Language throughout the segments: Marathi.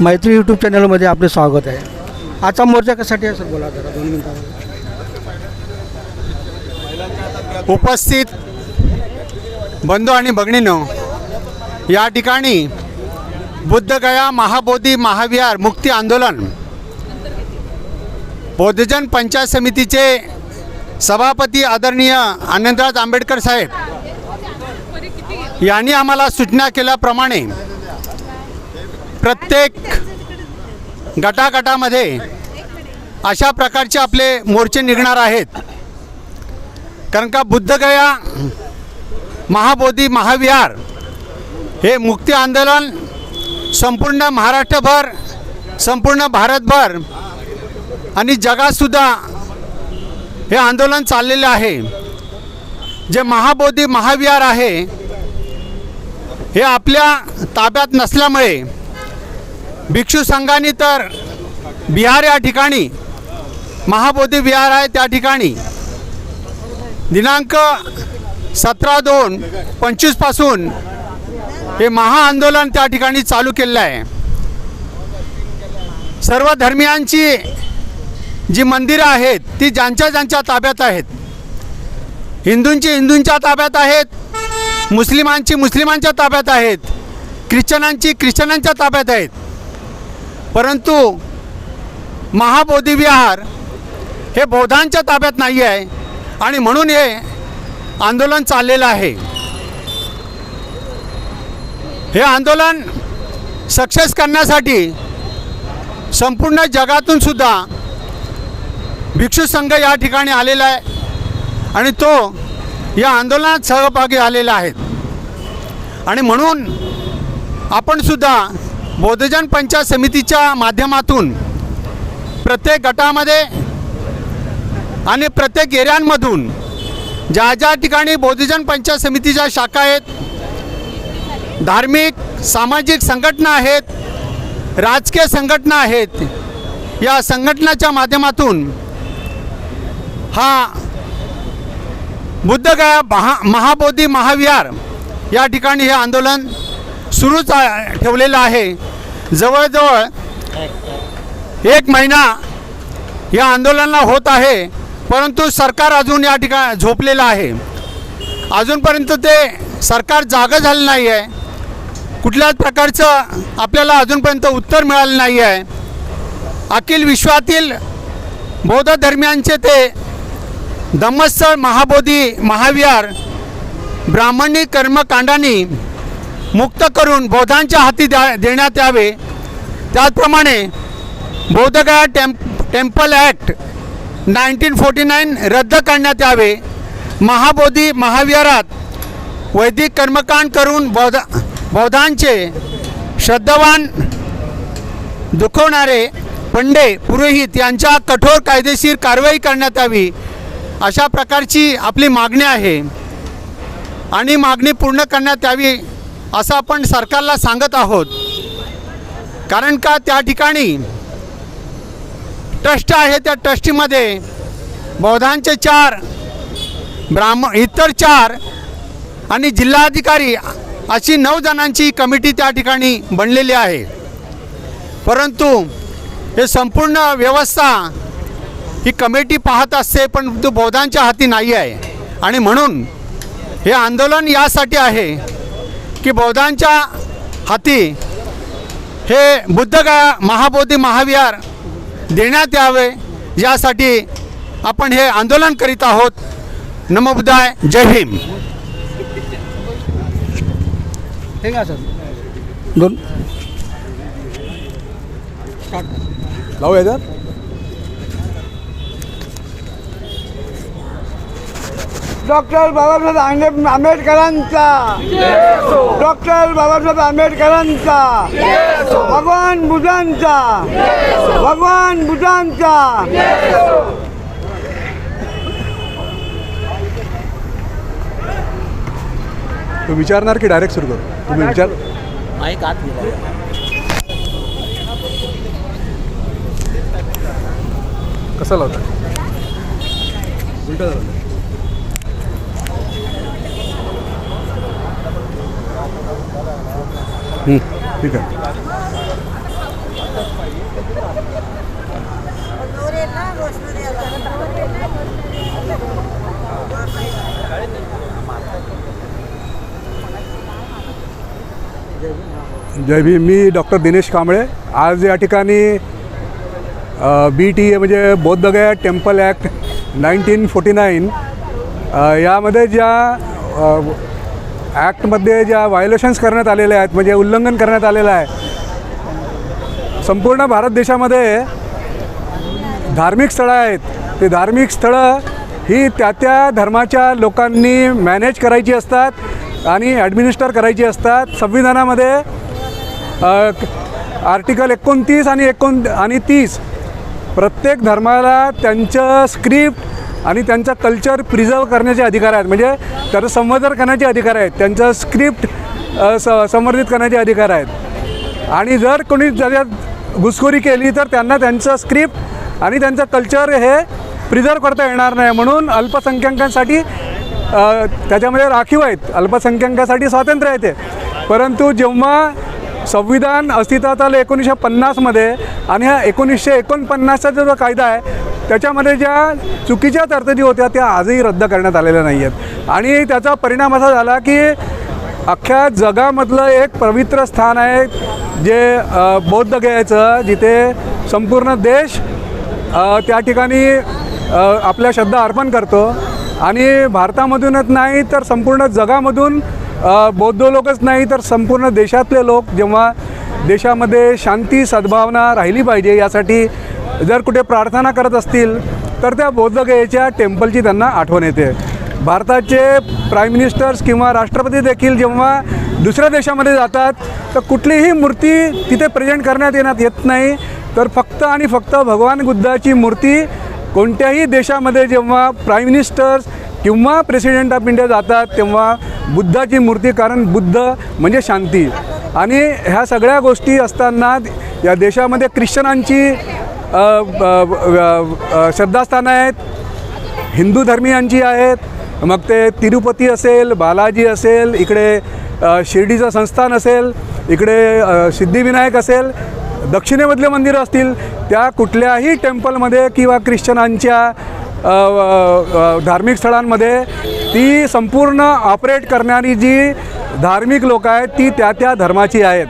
मैत्री यूट्यूब चॅनलमध्ये आपले स्वागत आहे. आजचा मोर्चा कशासाठी आहे सर? बोला जरा दोन मिनिटामध्ये उपस्थित बंधू आणि भगिनीनो या ठिकाणी बुद्धगया महाबोधी महाविहार मुक्ती आंदोलन बौद्धजन पंचायत समितीचे सभापती आदरणीय आनंदराज आंबेडकर साहेब यांनी आम्हाला सूचना केल्याप्रमाणे प्रत्येक गटागटामध्ये अशा प्रकारचे आपले मोर्चे निघणार आहेत. कारण का बुद्धगया महाबोधी महाविहार हे मुक्ती आंदोलन संपूर्ण महाराष्ट्रभर संपूर्ण भारतभर आणि जगातसुद्धा हे आंदोलन चाललेलं आहे. जे महाबोधी महाविहार आहे हे आपल्या ताब्यात नसल्यामुळे भिक्षू संघाने तर बिहार या ठिकाणी महाबोधी विहार आहे त्या ठिकाणी. दिनांक सतरा दोन पंचवीसपासून हे महाआंदोलन त्या ठिकाणी चालू केलेलं आहे. सर्व धर्मियांची जी मंदिरं आहेत ती ज्यांच्या ज्यांच्या ताब्यात आहेत हिंदूंची हिंदूंच्या ताब्यात आहेत मुस्लिमांची मुस्लिमांच्या ताब्यात आहेत ख्रिश्चनांची ख्रिश्चनांच्या ताब्यात आहेत परंतु महाबोधी विहार हे बौद्धांच्या ताब्यात नाही आहे आणि म्हणून हे आंदोलन चाललेलं आहे. हे आंदोलन सक्सेस करण्यासाठी संपूर्ण जगातून सुद्धा भिक्षू संघ या ठिकाणी आलेला आहे आणि तो या आंदोलनात सहभागी आलेला आहे. आणि म्हणून आपण सुद्धा बौद्धजन पंचायत समितीच्या माध्यमातून प्रत्येक गटामध्ये आणि प्रत्येक एरियांमधून ज्या ज्या ठिकाणी बौद्धजन पंचायत समितीच्या शाखा आहेत धार्मिक सामाजिक संघटना आहेत राजकीय संघटना आहेत या संघटनाच्या माध्यमातून हा बुद्धगया महा महाबोधी महाविहार या ठिकाणी हे आंदोलन सुरूच ठेवलेलं आहे. जवळजवळ एक महिना या आंदोलनाला होत आहे परंतु सरकार अजून या ठिकाणी झोपलेलं आहे. अजूनपर्यंत ते सरकार जागं झालं नाही आहे. कुठल्याच प्रकारचं आपल्याला अजूनपर्यंत उत्तर मिळालं नाही आहे. अखिल विश्वातील बौद्ध धर्मियांचे ते धम्मस्थळ महाबोधी महाविहार ब्राह्मणी कर्मकांडांनी मुक्त करून बौद्धांच्या हाती द्या देण्यात यावे. त्याचप्रमाणे Bodhgaya temp temple act nineteen forty nine रद्द करण्यात यावे. महाबोधी महाविहारात वैदिक कर्मकांड करून बौद्ध बौद्धांचे श्रद्धावान दुखवणारे पंडे पुरोहित यांच्या कठोर कायदेशीर कारवाई करण्यात यावी अशा प्रकारची आपली मागणी आहे. आणि मागणी पूर्ण करण्यात यावी. असं आपण सरकारला सांगत आहोत. कारण का त्या ठिकाणी ट्रस्ट आहे त्या ट्रस्टीमध्ये बौद्धांचे चार ब्राह्मण इतर चार आणि जिल्हाधिकारी अशी नऊ जणांची कमिटी त्या ठिकाणी बनलेली आहे. परंतु हे संपूर्ण व्यवस्था ही कमिटी पाहत असते पण तो बौद्धांच्या हाती नाही आहे. आणि म्हणून हे आंदोलन यासाठी आहे की बौद्धांच्या हाती हे बुद्धगया महाबोधी महाविहार देण्यात यावे यासाठी आपण हे आंदोलन करीत आहोत. नमोबुद्धाय जय भीम. ठीक आहे सर. दोन. लावू डॉक्टर बाबासाहेब आंबे आंबेडकरांचा. डॉक्टर बाबासाहेब आंबेडकरांचा. भगवान बुद्धांचा. भगवान बुद्धांचा. तू विचारणार की डायरेक्ट सुरू करू? तुम्ही विचार माईक आत गेला. कसं लावता? उलट ठीक आहे. जय भी मी डॉक्टर दिनेश कांबळे. आज या ठिकाणी बी टी ए म्हणजे Bodhgaya temple act nineteen forty nine यामध्ये ज्या ॲक्टमध्ये ज्या व्हायोलेशन्स करण्यात आलेल्या आहेत म्हणजे उल्लंघन करण्यात आलेलं आहे संपूर्ण भारत देशामध्ये धार्मिक स्थळं आहेत. ते धार्मिक स्थळं ही त्या त्या धर्माच्या लोकांनी मॅनेज करायची असतात आणि ॲडमिनिस्टर करायची असतात. संविधानामध्ये आर्टिकल एकोणतीस आणि एकोण आणि तीस प्रत्येक धर्माला त्यांचं स्क्रिप्ट आणि त्यांचा कल्चर प्रिझर्व करण्याचे अधिकार आहेत. म्हणजे त्याचं संवर्धन करण्याचे अधिकार आहेत. त्यांचं स्क्रिप्ट स संवर्धित करण्याचे अधिकार आहेत. आणि जर कोणी त्याच्यात घुसखोरी केली तर त्यांना त्यांचं स्क्रिप्ट आणि त्यांचं कल्चर हे प्रिझर्व करता येणार नाही. म्हणून अल्पसंख्याकांसाठी त्याच्यामध्ये राखीव आहेत. अल्पसंख्याकांसाठी स्वातंत्र्य आहे ते. परंतु जेव्हा संविधान अस्तित्वात आलं एकोणीसशे पन्नासमध्ये आणि हा एकोणीसशे एकोणपन्नासचा जो कायदा आहे त्याच्यामध्ये ज्या चुकीच्या तरतुदी होत्या त्या आजही रद्द करण्यात आलेल्या नाही आहेत आणि त्याचा परिणाम असा झाला की अख्ख्या जगामधलं एक पवित्र स्थान आहे जे बौद्ध गयाचं जिथे संपूर्ण देश त्या ठिकाणी आपल्या श्रद्धा अर्पण करतो. आणि भारतामधूनच नाही तर संपूर्ण जगामधून बौद्ध लोकच नाही तर संपूर्ण देशातले लोक जेव्हा देशामध्ये शांती सद्भावना राहिली पाहिजे यासाठी जर कुठे प्रार्थना करत असतील तर त्या बौद्धगयेच्या टेम्पलची त्यांना आठवण येते. भारताचे प्राईम मिनिस्टर्स किंवा राष्ट्रपती देखील जेव्हा दुसऱ्या देशामध्ये जातात तर कुठलीही मूर्ती तिथे प्रेझेंट करण्यात येण्यात येत नाही. तर फक्त आणि फक्त भगवान बुद्धाची मूर्ती कोणत्याही देशामध्ये जेव्हा प्राईम मिनिस्टर्स किंवा प्रेसिडेंट ऑफ इंडिया जातात तेव्हा बुद्धाची मूर्ती कारण बुद्ध म्हणजे शांती. आणि ह्या सगळ्या गोष्टी असताना या देशामध्ये ख्रिश्चनांची श्रद्धास्थानं आहेत. हिंदू धर्मीयांची आहेत. मग ते तिरुपती असेल बालाजी असेल इकडे शिर्डीचं संस्थान असेल इकडे सिद्धिविनायक असेल दक्षिणेमधले मंदिरं असतील त्या कुठल्याही टेम्पलमध्ये किंवा ख्रिश्चनांच्या धार्मिक स्थळांमध्ये ती संपूर्ण ऑपरेट करणारी जी धार्मिक लोक आहेत ती त्या त्या धर्माची आहेत.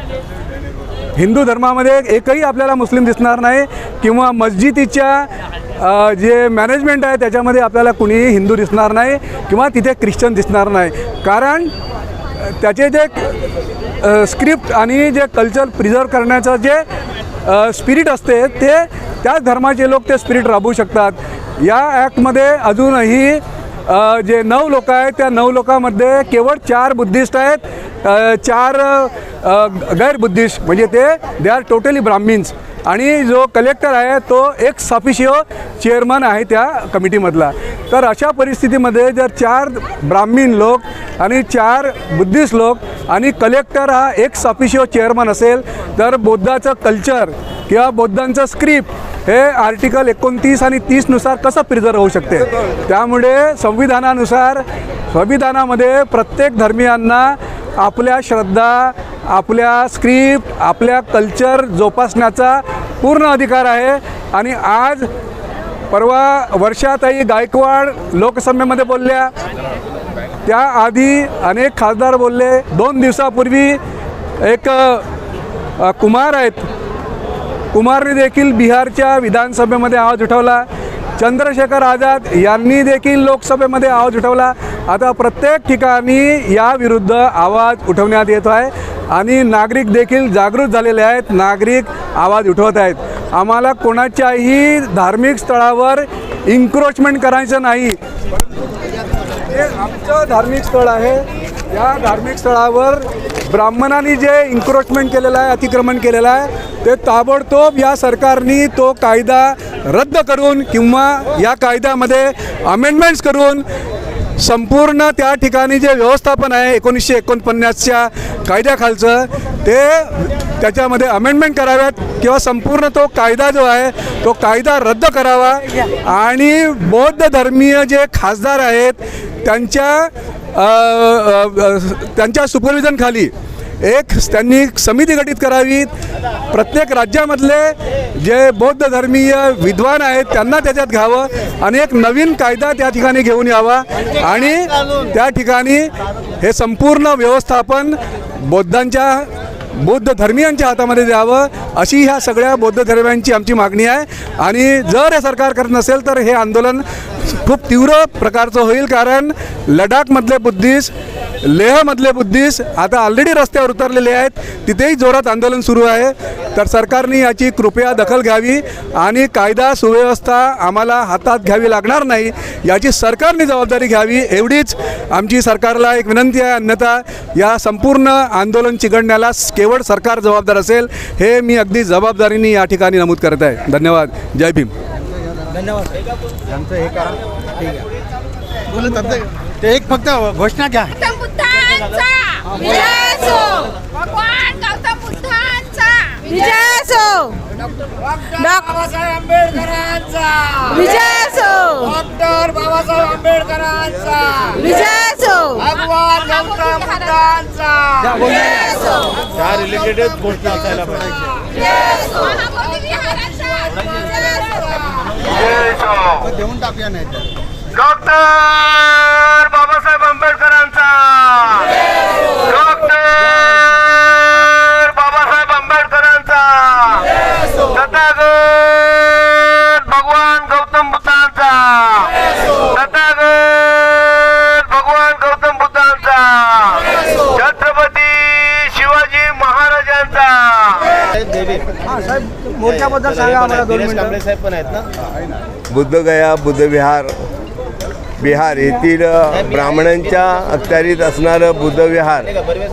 हिंदू धर्मामध्ये एकही आपल्याला मुस्लिम दिसणार नाही किंवा मस्जिदीच्या जे मॅनेजमेंट आहे त्याच्यामध्ये आपल्याला कुणीही हिंदू दिसणार नाही किंवा तिथे ख्रिश्चन दिसणार नाही. कारण त्याचे जे स्क्रिप्ट आणि जे कल्चर प्रिझर्व करण्याचं जे स्पिरिट असते ते त्याच धर्माचे लोक ते स्पिरिट राबवू शकतात. या ॲक्टमध्ये अजूनही जे नऊ लोक आहेत त्या नऊ लोकांमध्ये केवळ चार बुद्धिस्ट आहेत. चार अ, गैर म्हणजे ते दे आर टोटली ब्राह्मिन्स आणि जो कलेक्टर आहे तो एक सफिशिओ चेअरमन आहे त्या कमिटीमधला तर अशा परिस्थितीमध्ये जर चार ब्राह्मीण लोक आणि चार बुद्धिस्ट लोक आणि कलेक्टर हा एक सफिशिओ चेअरमन असेल तर बौद्धाचं कल्चर किंवा बौद्धांचं स्क्रिप्ट हे आर्टिकल एकोणतीस आणि तीसनुसार कसं प्रिझर्व होऊ शकते? त्यामुळे संविधानानुसार संविधानामध्ये प्रत्येक धर्मियांना आपल्या श्रद्धा आपल्या स्क्रिप्ट आपल्या कल्चर जोपासण्याचा पूर्ण अधिकार आहे. आणि आज परवा वर्षाताई गायकवाड लोकसभेमध्ये बोलल्या. त्याआधी अनेक खासदार बोलले. दोन दिवसापूर्वी एक कुमार आहेत. कुमारने देखील बिहारच्या विधानसभेमध्ये आवाज उठवला. चंद्रशेखर आझाद यांनी देखील लोकसभेमध्ये आवाज उठवला. आता प्रत्येक ठिकाणी याविरुद्ध आवाज उठवण्यात येत आहे आणि नागरिक देखील जागृत झालेले आहेत. नागरिक आवाज उठवत आहेत. आम्हाला कोणाच्याही धार्मिक स्थळावर इन्क्रोचमेंट करायचं नाही. हे आमचं धार्मिक स्थळ आहे. या धार्मिक स्थळावर ब्राह्मणांनी जे इन्क्रोचमेंट केलेलं आहे अतिक्रमण केलेलं आहे ते ताबडतोब या सरकारनी तो कायदा रद्द करून किंवा या कायद्यामध्ये अमेंडमेंट्स करून संपूर्ण त्या ठिकाणी जे व्यवस्थापन आहे एकोणीसशे एकोणपन्नासच्या कायद्याखालचं ते त्याच्यामध्ये अमेंडमेंट कराव्यात किंवा संपूर्ण तो कायदा जो आहे तो कायदा रद्द करावा. आणि बौद्ध धर्मीय जे खासदार आहेत त्यांच्या त्यांच्या सुपरविजनखाली एक त्यांनी समिती गठीत करावी प्रत्येक राज्यामधले जे बौद्ध धर्मीय विद्वान आहेत त्यांना त्याच्यात घ्यावं आणि एक नवीन कायदा त्या ठिकाणी घेऊन यावा. आणि त्या ठिकाणी हे संपूर्ण व्यवस्थापन बौद्धांच्या बौद्ध धर्मियांच्या हातामध्ये द्यावं अशी ह्या सगळ्या बौद्ध धर्मियांची आमची मागणी आहे. आणि जर हे सरकार करत नसेल तर हे आंदोलन खूप तीव्र प्रकारचं होईल कारण लडाखमधले बुद्धिस्ट लेहमधले बुद्धिस्ट आता ऑलरेडी रस्त्यावर उतरलेले आहेत. तिथेही जोरात आंदोलन सुरू आहे. तर सरकारने याची कृपया दखल घ्यावी आणि कायदा सुव्यवस्था आम्हाला हातात घ्यावी लागणार नाही याची सरकारने जबाबदारी घ्यावी. एवढीच आमची सरकारला एक विनंती आहे अन्यथा या संपूर्ण आंदोलन चिघडण्याला केवळ सरकार जबाबदार असेल हे मी अगदी जबाबदारीने या ठिकाणी नमूद करत आहे. धन्यवाद. जय भीम. ते एक फक्त घोषणा घ्या. गौतम बुद्धांचा. विजय असो भगवान गौतम बुद्धांचा. विजय असो बाबासाहेब आंबेडकरांचा. विजय असो डॉक्टर बाबासाहेब आंबेडकरांचा. विजय असो भगवान गौतम बुद्धांचा. विजय असो त्या रिलेटेडच घोषणा असायला पाहिजे. विजय असो महाबोधी विहाराचा विजय असो देऊन टाकूया नाही तर. डॉक्टर बाबासाहेब आंबेडकरांचा. डॉक्टर बाबासाहेब आंबेडकरांचा. तथागत भगवान गौतम बुद्धांचा. तथागत भगवान गौतम बुद्धांचा. छत्रपती शिवाजी महाराजांचा. हां साहेब मोर्चाबद्दल सांगा आम्हाला दोन मिनिटं. बुद्धगया बुद्धविहार बिहार येथील ब्राह्मणांच्या अखत्यारीत असणारं बुद्धविहार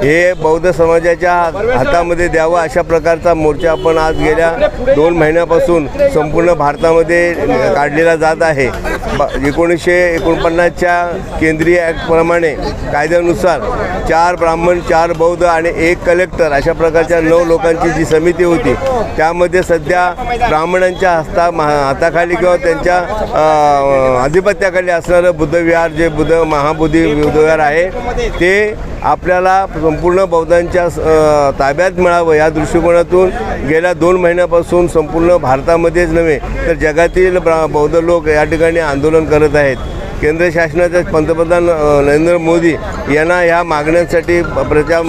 हे बौद्ध समाजाच्या हातामध्ये द्यावं अशा प्रकारचा मोर्चा आपण आज गेल्या दोन महिन्यापासून संपूर्ण भारतामध्ये काढलेला जात आहे. एकोणीसशे एकोणपन्नासच्या केंद्रीय ॲक्टप्रमाणे कायद्यानुसार चार ब्राह्मण चार बौद्ध आणि एक कलेक्टर अशा प्रकारच्या नऊ लोकांची जी समिती होती त्यामध्ये सध्या ब्राह्मणांच्या हस्ता महा- हाताखाली किंवा त्यांच्या आधिपत्याखाली अधिपत्याखाली असणारं बुद्धविहार जे बुद्ध महाबुद्धी बुद्धविहार आहे ते आपल्याला संपूर्ण बौद्धांच्या ताब्यात मिळावं या दृष्टिकोनातून गेल्या दोन महिन्यापासून संपूर्ण भारतामध्येच नव्हे तर जगातील बौद्ध लोक या ठिकाणी आंदोलन करत आहेत. केंद्र शासनाचे पंतप्रधान नरेंद्र मोदी यांना ह्या मागण्यांसाठी प्रचा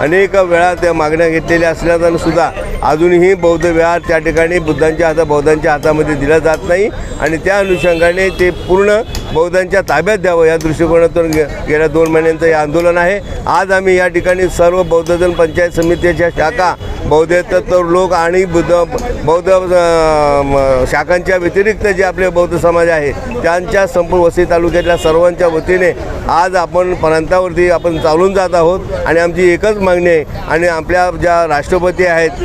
अनेक वेळा त्या मागण्या घेतलेल्या असल्या सुद्धा अजूनही बौद्ध विहार त्या ठिकाणी बुद्धांच्या हाता बौद्धांच्या हातामध्ये दिला जात नाही. आणि त्या अनुषंगाने ते पूर्ण बौद्धांच्या ताब्यात द्यावं या दृष्टिकोनातून गे गेल्या दोन महिन्यांचं हे आंदोलन आहे. आज आम्ही या ठिकाणी सर्व बौद्धजन पंचायत समितीच्या शाखा बौद्धेतर लोक आणि बुद्ध बौद्ध शाखांच्या व्यतिरिक्त जे आपले बौद्ध समाज आहे त्यांच्या संपूर्ण वसीत तालुक्यातल्या सर्वांच्या वतीने आज आपण प्रांतावरती आपण चालून जात आहोत आणि आमची एकच मागणी आहे आणि आपल्या ज्या राष्ट्रपती आहेत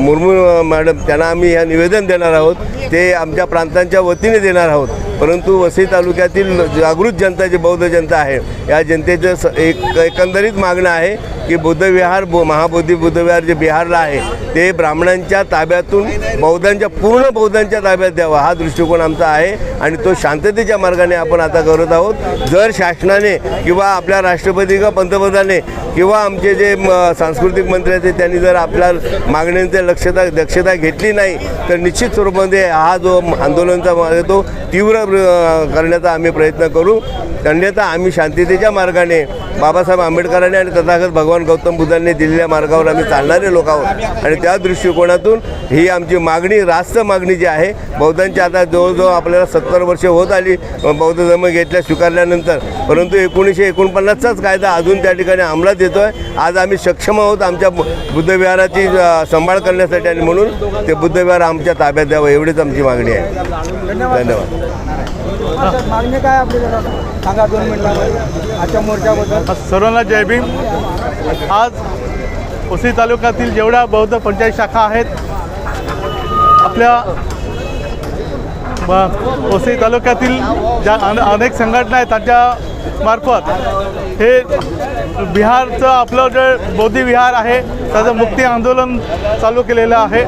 मुर्मू मॅडम त्यांना आम्ही ह्या निवेदन देणार आहोत. ते आमच्या प्रांतांच्या वतीने देणार आहोत. परंतु वसई तालुक्यातील जागृत जनता जी बौद्ध जनता आहे या जनतेचं स एक एकंदरीत मागणं आहे की बुद्धविहार बो महाबोधी बुद्धविहार जे बिहारला आहे ते ब्राह्मणांच्या ताब्यातून बौद्धांच्या पूर्ण बौद्धांच्या ताब्यात द्यावा हा दृष्टिकोन आमचा आहे आणि तो शांततेच्या मार्गाने आपण आता करत आहोत. जर शासनाने किंवा आपल्या राष्ट्रपती किंवा पंतप्रधाने किंवा आमचे जे म, सांस्कृतिक मंत्री आहेत त्यांनी जर आपल्या मागण्यांचे लक्षता दक्षता घेतली नाही तर निश्चित स्वरूपामध्ये हा जो आंदोलनचा मार्ग आहे तो तीव्र करण्याचा आम्ही प्रयत्न करू. अन्यथा आम्ही शांततेच्या मार्गाने बाबासाहेब आंबेडकरांनी आणि तथागत भगवान गौतम बुद्धांनी दिलेल्या मार्गावर आम्ही चालणारे लोक आहोत. आणि त्या दृष्टिकोनातून ही आमची मागणी रास्त मागणी जी आहे बौद्धांची आता जवळजवळ आपल्याला सत्तर वर्ष होत आली बौद्ध धर्म घेतल्या स्वीकारल्यानंतर. परंतु एकोणीसशे एकोणपन्नासचाच कायदा अजून त्या ठिकाणी अंमलात येतो आहे आज आम्ही सक्षम आहोत आमच्या बुद्धविहाराची सांभाळ करण्यासाठी आणि म्हणून ते बुद्धविहार आमच्या ताब्यात द्यावं एवढीच आमची मागणी आहे. धन्यवाद. मागणी काय आपली जरा सांगा दोन मिनिटामध्ये आजच्या मोर्चाबद्दल सर्वांना जय भीम. आज वसई तालुक्यातील जेवढ्या बौद्ध पंचायत शाखा आहेत आपल्या ब- वसई तालुक्यातील ज्या अन- अनेक संघटना आहेत त्यांच्या मार्फत हे बिहारचं आपलं जे बौद्धी विहार आहे त्याचं मुक्ती आंदोलन चालू केलेलं आहे.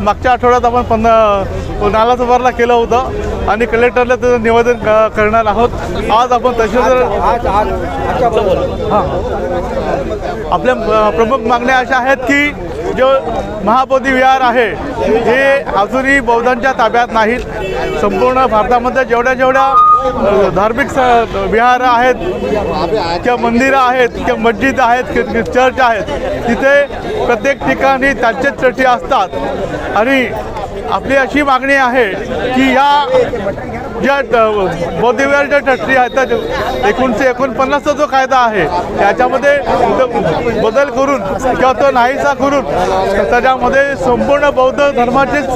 मागच्या आठवड्यात आपण पंधरा नाला सवारला केलं होतं. आणि कलेक्टरला त्याचं निवेदन क- करणार आहोत. आज आपण तहसीलदार आज आपल्या प्रमुख मागण्या अशा आहेत की जो महाबोधी विहार आहे हे अजूनही बौद्धांच्या ताब्यात नाहीत. संपूर्ण भारतामध्ये जेवढ्या जेवढ्या धार्मिक स विहार आहेत किंवा मंदिरं आहेत किंवा मस्जिद आहेत चर्च आहेत तिथे प्रत्येक ठिकाणी त्यांचेच चटी असतात. आणि आपली अशी मागणी आहे की या ज्या ट- बौद्धविहारच्या ट्रस्टी आहेत त्या एकोणीसशे एकोणपन्नासचा जो कायदा आहे त्याच्यामध्ये बदल करून किंवा तो नाहीसा करून त्याच्यामध्ये संपूर्ण बौद्ध धर्माचेच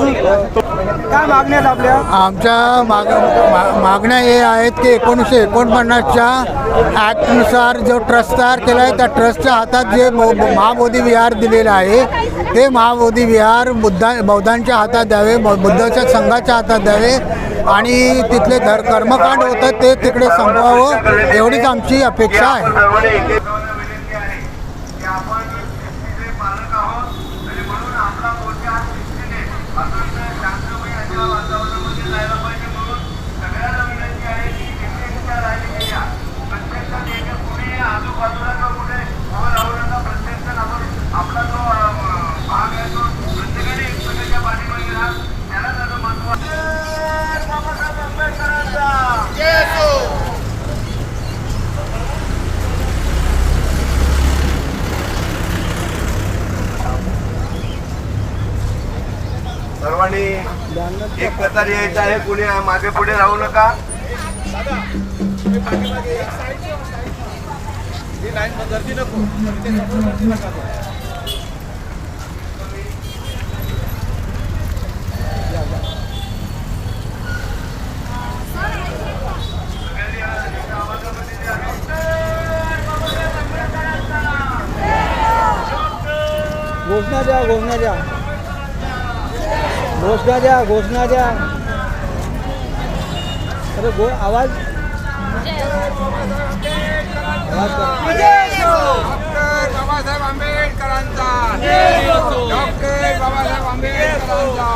काय मागण्यात आपल्या आमच्या माग मा- मागण्या हे आहेत की एकोणीसशे एकोणपन्नासच्या ॲक्टनुसार जो ट्रस्ट तयार केला आहे त्या ट्रस्टच्या हातात जे मो महाबोधी विहार दिलेलं आहे ते महाबोधी विहार बुद्धा बौद्धांच्या हातात द्यावे बौ- बुद्धाच्या संघाच्या हातात द्यावे आणि तिथले धर कर्मकांड होतं ते तिकडे संपवावं एवढीच आमची अपेक्षा आहे सर्वांनी एक कतार यायचं आहे. कुणी मागे पुढे राहू नका. घोषणा द्या घोषणा द्या. घोषणा द्या घोषणा द्या. अरे गो आवाज? आवाज करा. बाबासाहेब आंबेडकरांचा डॉक्टर बाबासाहेब आंबेडकरांचा.